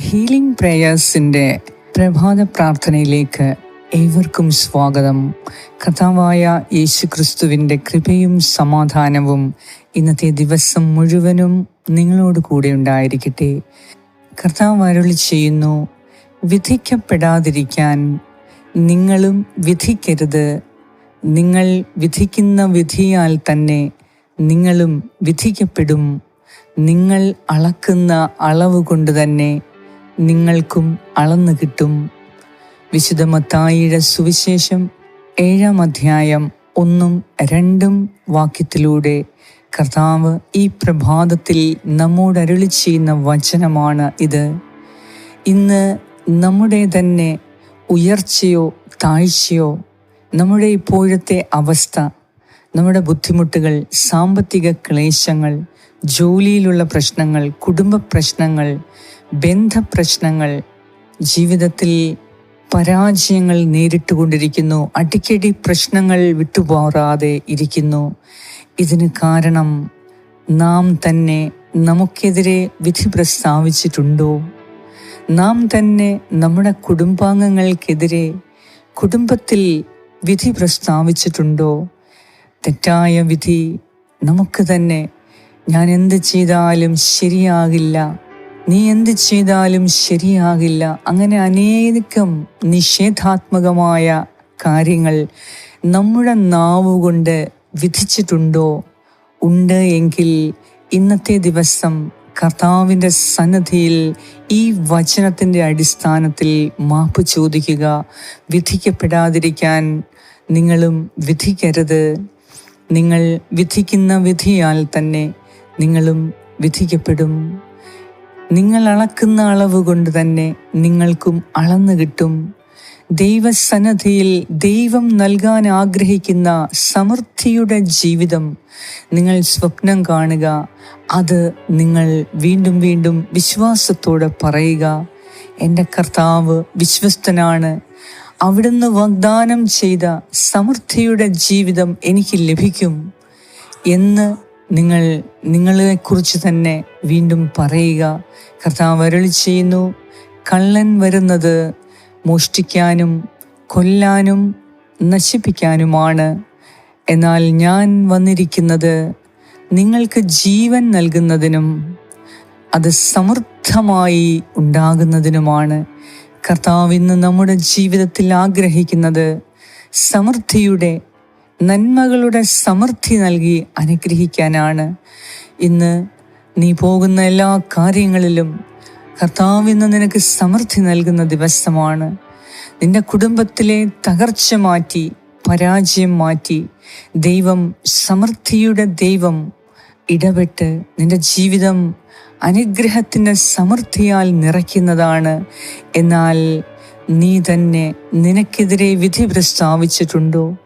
Healing പ്രേയേഴ്സിന്റെ പ്രഭാത പ്രാർത്ഥനയിലേക്ക് ഏവർക്കും സ്വാഗതം. കഥാവായ യേശുക്രിസ്തുവിന്റെ കൃപയും സമാധാനവും ഇന്നത്തെ ദിവസം മുഴുവനും നിങ്ങളോട് കൂടെ ഉണ്ടായിരിക്കട്ടെ. കർത്താവ് അരുളി ചെയ്യുന്നു വിധിക്കപ്പെടാതിരിക്കാൻ നിങ്ങളും വിധിക്കരുത്. നിങ്ങൾ വിധിക്കുന്ന വിധിയാൽ തന്നെ നിങ്ങളും വിധിക്കപ്പെടും. നിങ്ങൾ അളക്കുന്ന അളവ് കൊണ്ട് തന്നെ നിങ്ങൾക്കും അളന്നു കിട്ടും. വിശുദ്ധ മത്തായിയുടെ സുവിശേഷം ഏഴാം അധ്യായം ഒന്നും രണ്ടും വാക്യത്തിലൂടെ കർത്താവ് ഈ പ്രഭാതത്തിൽ നമ്മോട് അരുളി ചെയ്യുന്ന വചനമാണ് ഇത്. ഇന്ന് നമ്മുടെ തന്നെ ഉയർച്ചയോ താഴ്ചയോ നമ്മുടെ ഇപ്പോഴത്തെ അവസ്ഥ നമ്മുടെ ബുദ്ധിമുട്ടുകൾ സാമ്പത്തിക ക്ലേശങ്ങൾ ജോലിയിലുള്ള പ്രശ്നങ്ങൾ കുടുംബ പ്രശ്നങ്ങൾ ബന്ധപ്രശ്നങ്ങൾ ജീവിതത്തിൽ പരാജയങ്ങൾ നേരിട്ടുകൊണ്ടിരിക്കുന്നു അടിക്കടി പ്രശ്നങ്ങൾ വിട്ടുപോറാതെ ഇരിക്കുന്നു. ഇതിന് കാരണം നാം തന്നെ നമുക്കെതിരെ വിധി പ്രസ്താവിച്ചിട്ടുണ്ടോ? നാം തന്നെ നമ്മുടെ കുടുംബാംഗങ്ങൾക്കെതിരെ കുടുംബത്തിൽ വിധി പ്രസ്താവിച്ചിട്ടുണ്ടോ? തെറ്റായ വിധി നമുക്ക് തന്നെ. ഞാൻ എന്ത് ചെയ്താലും ശരിയാകില്ല. നീ എന്ത് ചെയ്താലും ശരിയാകില്ല. അങ്ങനെ അനേകം നിഷേധാത്മകമായ കാര്യങ്ങൾ നമ്മുടെ നാവുകൊണ്ട് വിധിച്ചിട്ടുണ്ടോ? ഉണ്ട് എങ്കിൽ ഇന്നത്തെ ദിവസം കർത്താവിന്റെ സന്നദ്ധിയിൽ ഈ വചനത്തിന്റെ അടിസ്ഥാനത്തിൽ മാപ്പ് ചോദിക്കുക. വിധിക്കപ്പെടാതിരിക്കാൻ നിങ്ങളും വിധിക്കരുത്. നിങ്ങൾ വിധിക്കുന്ന വിധിയാൽ തന്നെ നിങ്ങളും വിധിക്കപ്പെടും. നിങ്ങൾ അളക്കുന്ന അളവ് കൊണ്ട് തന്നെ നിങ്ങൾക്കും അളന്നു കിട്ടും. ദൈവസന്നദ്ധിയിൽ ദൈവം നൽകാൻ ആഗ്രഹിക്കുന്ന സമൃദ്ധിയുടെ ജീവിതം നിങ്ങൾ സ്വപ്നം കാണുക. അത് നിങ്ങൾ വീണ്ടും വീണ്ടും വിശ്വാസത്തോടെ പറയുക. എന്റെ കർത്താവ് വിശ്വസ്തനാണ്. അവിടുന്ന് വാഗ്ദാനം ചെയ്ത സമൃദ്ധിയുടെ ജീവിതം എനിക്ക് ലഭിക്കും എന്ന് നിങ്ങൾ നിങ്ങളെക്കുറിച്ച് തന്നെ വീണ്ടും പറയുക. കർത്താവ് വരളി ചെയ്യുന്നു കള്ളൻ വരുന്നത് മോഷ്ടിക്കാനും കൊല്ലാനും നശിപ്പിക്കാനുമാണ്. എന്നാൽ ഞാൻ വന്നിരിക്കുന്നത് നിങ്ങൾക്ക് ജീവൻ നൽകുന്നതിനും അത് സമൃദ്ധമായി ഉണ്ടാകുന്നതിനുമാണ്. കർത്താവ് ഇന്ന് നമ്മുടെ ജീവിതത്തിൽ ആഗ്രഹിക്കുന്നത് സമൃദ്ധിയുടെ നന്മകളുടെ സമൃദ്ധി നൽകി അനുഗ്രഹിക്കാനാണ്. ഇന്ന് നീ പോകുന്ന എല്ലാ കാര്യങ്ങളിലും കർത്താവ് ഇന്ന് നിനക്ക് സമൃദ്ധി നൽകുന്ന ദിവസമാണ്. നിന്റെ കുടുംബത്തിലെ തകർച്ച മാറ്റി പരാജയം മാറ്റി ദൈവം സമൃദ്ധിയുടെ ദൈവം ഇടപെട്ട് നിന്റെ ജീവിതം അനുഗ്രഹത്തിന്റെ സമൃദ്ധിയാൽ നിറയ്ക്കുന്നതാണ്. എന്നാൽ നീ തന്നെ നിനക്കെതിരെ വിധി പ്രസ്താവിച്ചിട്ടുണ്ടോ?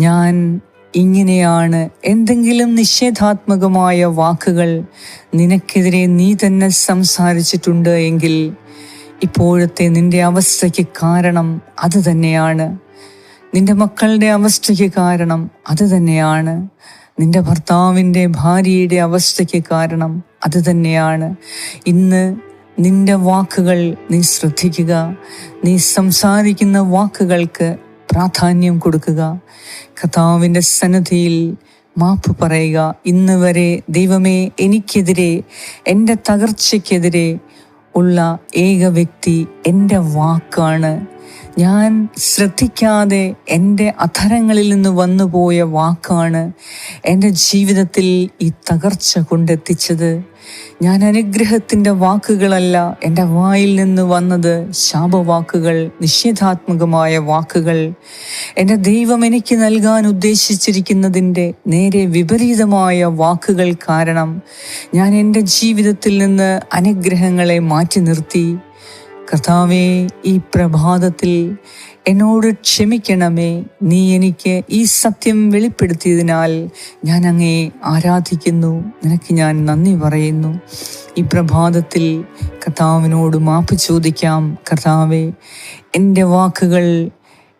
ഞാൻ ഇങ്ങനെയാണ് എന്തെങ്കിലും നിഷേധാത്മകമായ വാക്കുകൾ നിനക്കെതിരെ നീ തന്നെ സംസാരിച്ചിട്ടുണ്ട് എങ്കിൽ ഇപ്പോഴത്തെ നിന്റെ അവസ്ഥയ്ക്ക് കാരണം അത് തന്നെയാണ്. നിന്റെ മക്കളുടെ അവസ്ഥയ്ക്ക് കാരണം അത് തന്നെയാണ്. നിന്റെ ഭർത്താവിന്റെ ഭാര്യയുടെ അവസ്ഥയ്ക്ക് കാരണം അത് തന്നെയാണ്. ഇന്ന് നിന്റെ വാക്കുകൾ നീ ശ്രദ്ധിക്കുക. നീ സംസാരിക്കുന്ന വാക്കുകൾക്ക് പ്രാധാന്യം കൊടുക്കുക. കഥാവിന്റെ സന്നദ്ധിയിൽ മാപ്പ് പറയുക. ഇന്ന് വരെ ദൈവമേ എനിക്കെതിരെ എന്റെ തകർച്ചയ്ക്കെതിരെ ഉള്ള ഏക വ്യക്തി എന്റെ വാക്കാണ്. ഞാൻ ശ്രദ്ധിക്കാതെ എന്റെ അധരങ്ങളിൽ നിന്ന് വന്നുപോയ വാക്കാണ് എന്റെ ജീവിതത്തിൽ ഈ തകർച്ച കൊണ്ടെത്തിച്ചത്. ഞാൻ അനുഗ്രഹത്തിന്റെ വാക്കുകളല്ല എന്റെ വായിൽ നിന്ന് വന്നത് ശാപവാക്കുകൾ നിഷേധാത്മകമായ വാക്കുകൾ. എന്റെ ദൈവം എനിക്ക് നൽകാൻ ഉദ്ദേശിച്ചിരിക്കുന്നതിന്റെ നേരെ വിപരീതമായ വാക്കുകൾ കാരണം ഞാൻ എന്റെ ജീവിതത്തിൽ നിന്ന് അനുഗ്രഹങ്ങളെ മാറ്റി നിർത്തി. കർത്താവേ ഈ പ്രഭാതത്തിൽ എന്നോട് ക്ഷമിക്കണമേ. നീ എനിക്ക് ഈ സത്യം വെളിപ്പെടുത്തിയതിനാൽ ഞാൻ അങ്ങേ ആരാധിക്കുന്നു. നിനക്ക് ഞാൻ നന്ദി പറയുന്നു. ഈ പ്രഭാതത്തിൽ കർത്താവിനോട് മാപ്പ് ചോദിക്കാം. കർത്താവെ എന്റെ വാക്കുകൾ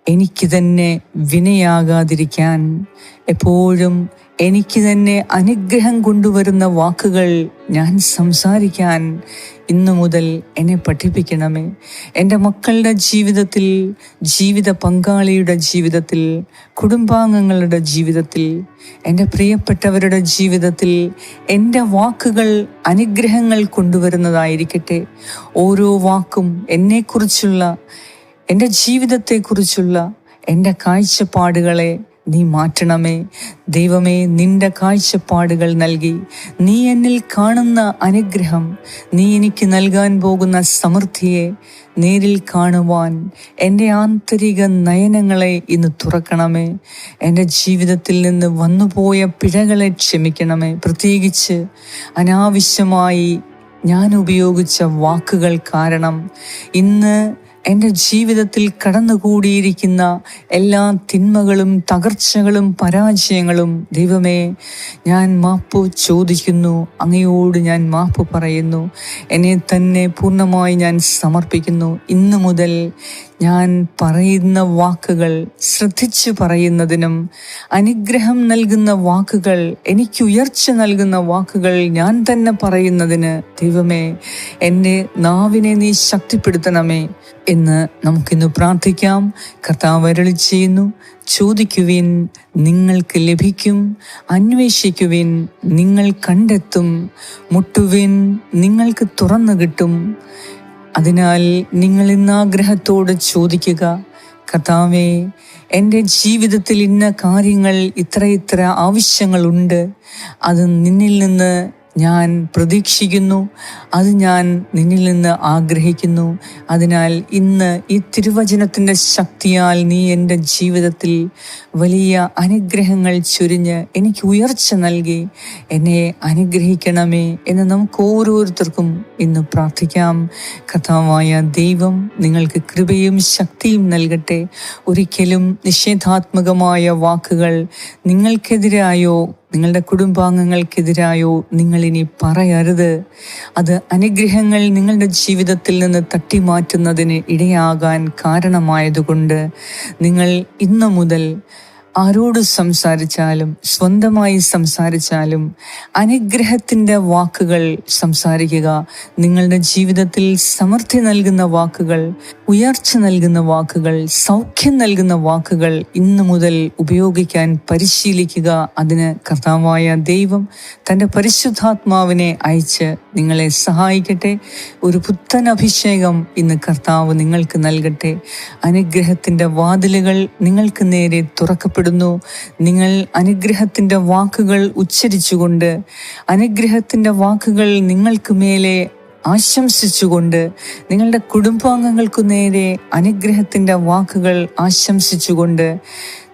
എനിക്ക് തന്നെ വിനയാകാതിരിക്കാൻ എപ്പോഴും എനിക്ക് തന്നെ അനുഗ്രഹം കൊണ്ടുവരുന്ന വാക്കുകൾ ഞാൻ സംസാരിക്കാൻ ഇന്നു മുതൽ എന്നെ പഠിപ്പിക്കണമേ. എന്റെ മക്കളുടെ ജീവിതത്തിൽ ജീവിത പങ്കാളിയുടെ ജീവിതത്തിൽ കുടുംബാംഗങ്ങളുടെ ജീവിതത്തിൽ എന്റെ പ്രിയപ്പെട്ടവരുടെ ജീവിതത്തിൽ എന്റെ വാക്കുകൾ അനുഗ്രഹങ്ങൾ കൊണ്ടുവരുന്നതായിരിക്കട്ടെ. ഓരോ വാക്കും എന്നെക്കുറിച്ചുള്ള എന്റെ ജീവിതത്തെക്കുറിച്ചുള്ള എന്റെ കാഴ്ചപ്പാടുകളെ നീ മാറ്റണമേ. ദൈവമേ നിന്റെ കാഴ്ചപ്പാടുകൾ നൽകി. നീ എന്നിൽ കാണുന്ന അനുഗ്രഹം. നീ എനിക്ക് നൽകാൻ പോകുന്ന സമൃദ്ധിയെ നേരിൽ കാണുവാൻ എന്റെ ആന്തരിക നയനങ്ങളെ ഇന്ന് തുറക്കണമേ. എന്റെ ജീവിതത്തിൽ നിന്ന് വന്നുപോയ പിഴകളെ ക്ഷമിക്കണമേ. പ്രത്യേകിച്ച് അനാവശ്യമായി ഞാൻ ഉപയോഗിച്ച വാക്കുകൾ കാരണം ഇന്ന് എന്റെ ജീവിതത്തിൽ കടന്നുകൂടിയിരിക്കുന്ന എല്ലാ തിന്മകളും തകർച്ചകളും പരാജയങ്ങളും ദൈവമേ ഞാൻ മാപ്പ് ചോദിക്കുന്നു. അങ്ങയോട് ഞാൻ മാപ്പ് പറയുന്നു. എന്നെ തന്നെ പൂർണമായി ഞാൻ സമർപ്പിക്കുന്നു. ഇന്നു മുതൽ ഞാൻ പറയുന്ന വാക്കുകൾ ശ്രദ്ധിച്ചു പറയുന്നതിനും അനുഗ്രഹം നൽകുന്ന വാക്കുകൾ എനിക്ക് ഉയർച്ച നൽകുന്ന വാക്കുകൾ ഞാൻ തന്നെ പറയുന്നതിന് ദൈവമേ എന്റെ നാവിനെ നീ ശക്തിപ്പെടുത്തണമേ എന്ന് നമുക്കിന്ന് പ്രാർത്ഥിക്കാം. കർത്താവ് ചെയ്യുന്നു. ചോദിക്കുവിൻ നിങ്ങൾക്ക് ലഭിക്കും. അന്വേഷിക്കുവിൻ നിങ്ങൾ കണ്ടെത്തും. മുട്ടുവിൻ നിങ്ങൾക്ക് തുറന്നു കിട്ടും. അതിനാൽ നിങ്ങൾ ഇന്ന് ആഗ്രഹത്തോട് ചോദിക്കുക കർത്താവേ എന്റെ ജീവിതത്തിൽ ഇന്ന കാര്യങ്ങൾ ഇത്ര ഇത്ര ആവശ്യങ്ങളുണ്ട്. അത് നിന്നിൽ നിന്ന് ഞാൻ പ്രതീക്ഷിക്കുന്നു. അത് ഞാൻ നിന്നിൽ നിന്ന് ആഗ്രഹിക്കുന്നു. അതിനാൽ ഇന്ന് ഈ തിരുവചനത്തിന്റെ ശക്തിയാൽ നീ എന്റെ ജീവിതത്തിൽ വലിയ അനുഗ്രഹങ്ങൾ ചൊരിഞ്ഞ് എനിക്ക് ഉയർച്ച നൽകി. എന്നെ അനുഗ്രഹിക്കണമേ എന്ന് നമുക്ക് ഓരോരുത്തർക്കും ഇന്ന് പ്രാർത്ഥിക്കാം. കഥാവായ ദൈവം നിങ്ങൾക്ക് കൃപയും ശക്തിയും നൽകട്ടെ. ഒരിക്കലും നിഷേധാത്മകമായ വാക്കുകൾ നിങ്ങൾക്കെതിരായോ നിങ്ങളുടെ കുടുംബാംഗങ്ങൾക്കെതിരായോ നിങ്ങളിനി പറയരുത്. അത് അനുഗ്രഹങ്ങൾ നിങ്ങളുടെ ജീവിതത്തിൽ നിന്ന് തട്ടിമാറ്റുന്നതിന് ഇടയാകാൻ കാരണമായതുകൊണ്ട് നിങ്ങൾ ഇന്നു മുതൽ ആരോട് സംസാരിച്ചാലും സ്വന്തമായി സംസാരിച്ചാലും അനുഗ്രഹത്തിന്റെ വാക്കുകൾ സംസാരിക്കുക നിങ്ങളുടെ ജീവിതത്തിൽ സമൃദ്ധി നൽകുന്ന വാക്കുകൾ ഉയർച്ച നൽകുന്ന വാക്കുകൾ സൗഖ്യം നൽകുന്ന വാക്കുകൾ ഇന്നു മുതൽ ഉപയോഗിക്കാൻ പരിശീലിക്കുക. അതിന് കർത്താവായ ദൈവം തന്റെ പരിശുദ്ധാത്മാവിനെ അയച്ച് നിങ്ങളെ സഹായിക്കട്ടെ. ഒരു പുത്തൻ അഭിഷേകം ഇന്ന് കർത്താവ് നിങ്ങൾക്ക് നൽകട്ടെ. അനുഗ്രഹത്തിന്റെ വാതിലുകൾ നിങ്ങൾക്ക് നേരെ തുറക്കപ്പെടുന്നു. നിങ്ങൾ അനുഗ്രഹത്തിന്റെ വാക്കുകൾ ഉച്ചരിച്ചുകൊണ്ട് അനുഗ്രഹത്തിന്റെ വാക്കുകൾ നിങ്ങൾക്ക് മേലെ ആശംസിച്ചുകൊണ്ട് നിങ്ങളുടെ കുടുംബാംഗങ്ങൾക്കു നേരെ അനുഗ്രഹത്തിന്റെ വാക്കുകൾ ആശംസിച്ചുകൊണ്ട്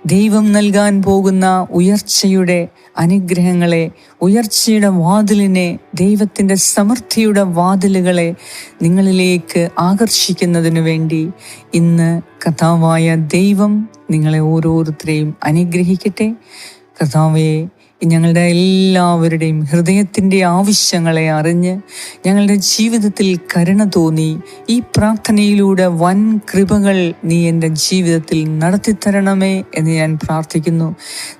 ദൈവം നൽകാൻ പോകുന്ന ഉയർച്ചയുടെ അനുഗ്രഹങ്ങളെ ഉയർച്ചയുടെ വാതിലിനെ ദൈവത്തിന്റെ സമൃദ്ധിയുടെ വാതിലുകളെ നിങ്ങളിലേക്ക് ആകർഷിക്കുന്നതിനു വേണ്ടി ഇന്ന് കഥാവായ ദൈവം നിങ്ങളെ ഓരോരുത്തരെയും അനുഗ്രഹിക്കട്ടെ. കഥാവയെ ഞങ്ങളുടെ എല്ലാവരുടെയും ഹൃദയത്തിന്റെ ആവശ്യങ്ങളെ അറിഞ്ഞ് ഞങ്ങളുടെ ജീവിതത്തിൽ കരുണ തോന്നി. ഈ പ്രാർത്ഥനയിലൂടെ വൻ കൃപകൾ നീ എന്റെ ജീവിതത്തിൽ നടത്തിത്തരണമേ എന്ന് ഞാൻ പ്രാർത്ഥിക്കുന്നു.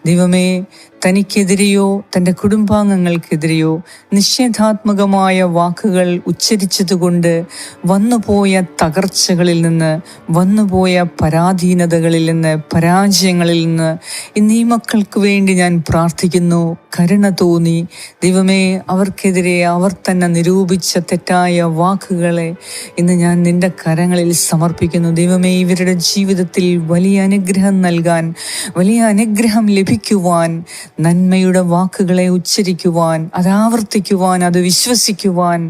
ദൈവമേ തനിക്കെതിരെയോ തന്റെ കുടുംബാംഗങ്ങൾക്കെതിരെയോ നിഷേധാത്മകമായ വാക്കുകൾ ഉച്ചരിച്ചതുകൊണ്ട് വന്നുപോയ തകർച്ചകളിൽ നിന്ന് വന്നുപോയ പരാധീനതകളിൽ നിന്ന് പരാജയങ്ങളിൽ നിന്ന് ഇന്ന് മക്കൾക്ക് വേണ്ടി ഞാൻ പ്രാർത്ഥിക്കുന്നു. കരുണ തോന്നി. ദൈവമേ അവർക്കെതിരെ അവർ തന്നെ നിരൂപിച്ച തെറ്റായ വാക്കുകളെ ഇന്ന് ഞാൻ നിന്റെ കരങ്ങളിൽ സമർപ്പിക്കുന്നു. ദൈവമേ ഇവരുടെ ജീവിതത്തിൽ വലിയ അനുഗ്രഹം നൽകാൻ വലിയ അനുഗ്രഹം ലഭിക്കുവാൻ നന്മയുടെ വാക്കുകളെ ഉച്ചരിക്കുവാൻ അത് ആവർത്തിക്കുവാൻ അത് വിശ്വസിക്കുവാൻ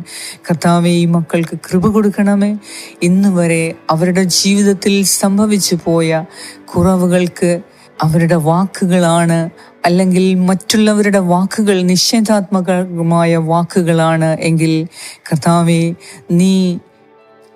കർത്താവെ ഈ മക്കൾക്ക് കൃപ കൊടുക്കണമേ. ഇന്ന് വരെ അവരുടെ ജീവിതത്തിൽ സംഭവിച്ചു പോയ കുറവുകൾക്ക് അവരുടെ വാക്കുകളാണ് അല്ലെങ്കിൽ മറ്റുള്ളവരുടെ വാക്കുകൾ നിഷേധാത്മകമായ വാക്കുകളാണ് എങ്കിൽ കർത്താവെ നീ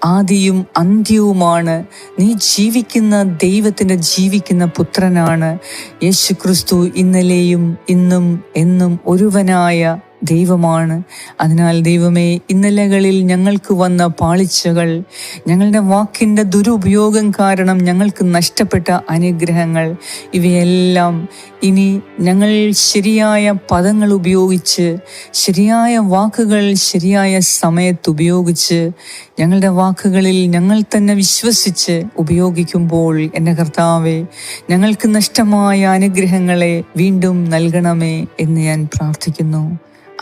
ആദിയും അന്ത്യവുമാണ്. നീ ജീവിക്കുന്ന ദൈവത്തിന്റെ ജീവിക്കുന്ന പുത്രനാണ്. യേശുക്രിസ്തു ഇന്നലെയും ഇന്നും എന്നും ഒരുവനായ ദൈവമാണ്. അതിനാൽ ദൈവമേ ഇന്നലകളിൽ ഞങ്ങൾക്ക് വന്ന പാളിച്ചകൾ ഞങ്ങളുടെ വാക്കിന്റെ ദുരുപയോഗം കാരണം ഞങ്ങൾക്ക് നഷ്ടപ്പെട്ട അനുഗ്രഹങ്ങൾ ഇവയെല്ലാം ഇനി ഞങ്ങൾ ശരിയായ പദങ്ങൾ ഉപയോഗിച്ച് ശരിയായ വാക്കുകൾ ശരിയായ സമയത്ത് ഉപയോഗിച്ച് ഞങ്ങളുടെ വാക്കുകളിൽ ഞങ്ങൾ തന്നെ വിശ്വസിച്ച് ഉപയോഗിക്കുമ്പോൾ എന്റെ കർത്താവെ ഞങ്ങൾക്ക് നഷ്ടമായ അനുഗ്രഹങ്ങളെ വീണ്ടും നൽകണമേ എന്ന് ഞാൻ പ്രാർത്ഥിക്കുന്നു.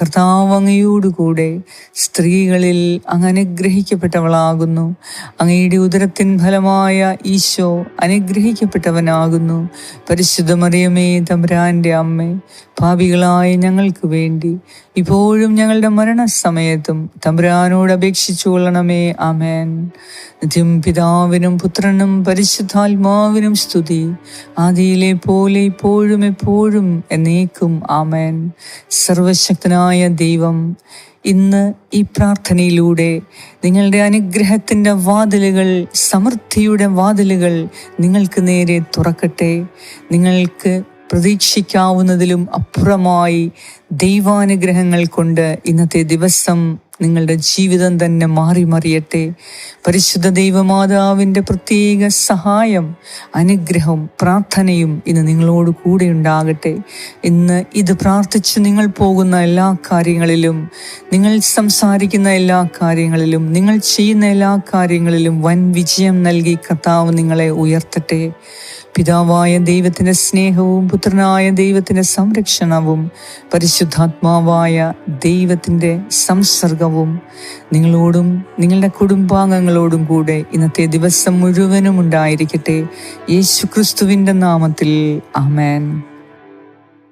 കർത്താവ് അങ്ങയോടുകൂടെ സ്ത്രീകളിൽ അങ്ങ് അനുഗ്രഹിക്കപ്പെട്ടവളാകുന്നു. അങ്ങയുടെ ഉദരത്തിൻ ഫലമായ ഈശോ അനുഗ്രഹിക്കപ്പെട്ടവനാകുന്നു. പരിശുദ്ധമറിയമേ തമ്പുരാന്റെ അമ്മേ ഭാവികളായ ഞങ്ങൾക്ക് വേണ്ടി ഇപ്പോഴും ഞങ്ങളുടെ മരണസമയത്തും തമ്പുരാനോട് അപേക്ഷിച്ചു കൊള്ളണമേ. ആമേൻ. നിത്യം പിതാവിനും പുത്രനും പരിശുദ്ധാത്മാവിനും സ്തുതി. ആദിയിലെ പോലെ ഇപ്പോഴും എപ്പോഴും എന്നേക്കും ആമേൻ. സർവശക്തനായ ദൈവം ഇന്ന് ഈ പ്രാർത്ഥനയിലൂടെ നിങ്ങളുടെ അനുഗ്രഹത്തിന്റെ വാതിലുകൾ സമൃദ്ധിയുടെ വാതിലുകൾ നിങ്ങൾക്ക് നേരെ തുറക്കട്ടെ. നിങ്ങൾക്ക് പ്രതീക്ഷിക്കാവുന്നതിലും അപ്പുറമായി ദൈവാനുഗ്രഹങ്ങൾ കൊണ്ട് ഇന്നത്തെ ദിവസം നിങ്ങളുടെ ജീവിതം തന്നെ മാറി മറിയട്ടെ. പരിശുദ്ധ ദൈവമാതാവിന്റെ പ്രത്യേക സഹായം അനുഗ്രഹം പ്രാർത്ഥനയും ഇന്ന് നിങ്ങളോട് കൂടെ ഉണ്ടാകട്ടെ. ഇന്ന് ഇത് പ്രാർത്ഥിച്ച് നിങ്ങൾ പോകുന്ന എല്ലാ കാര്യങ്ങളിലും നിങ്ങൾ സംസാരിക്കുന്ന എല്ലാ കാര്യങ്ങളിലും നിങ്ങൾ ചെയ്യുന്ന എല്ലാ കാര്യങ്ങളിലും വൻ വിജയം നൽകി കർത്താവ് നിങ്ങളെ ഉയർത്തട്ടെ. പിതാവായ ദൈവത്തിന്റെ സ്നേഹവും പുത്രനായ ദൈവത്തിന്റെ സംരക്ഷണവും പരിശുദ്ധാത്മാവായ ദൈവത്തിന്റെ സംസർഗവും നിങ്ങളോടും നിങ്ങളുടെ കുടുംബാംഗങ്ങളോടും കൂടെ ഇന്നത്തെ ദിവസം മുഴുവനും ഉണ്ടായിരിക്കട്ടെ. യേശു ക്രിസ്തുവിന്റെ നാമത്തിൽ ആമേൻ.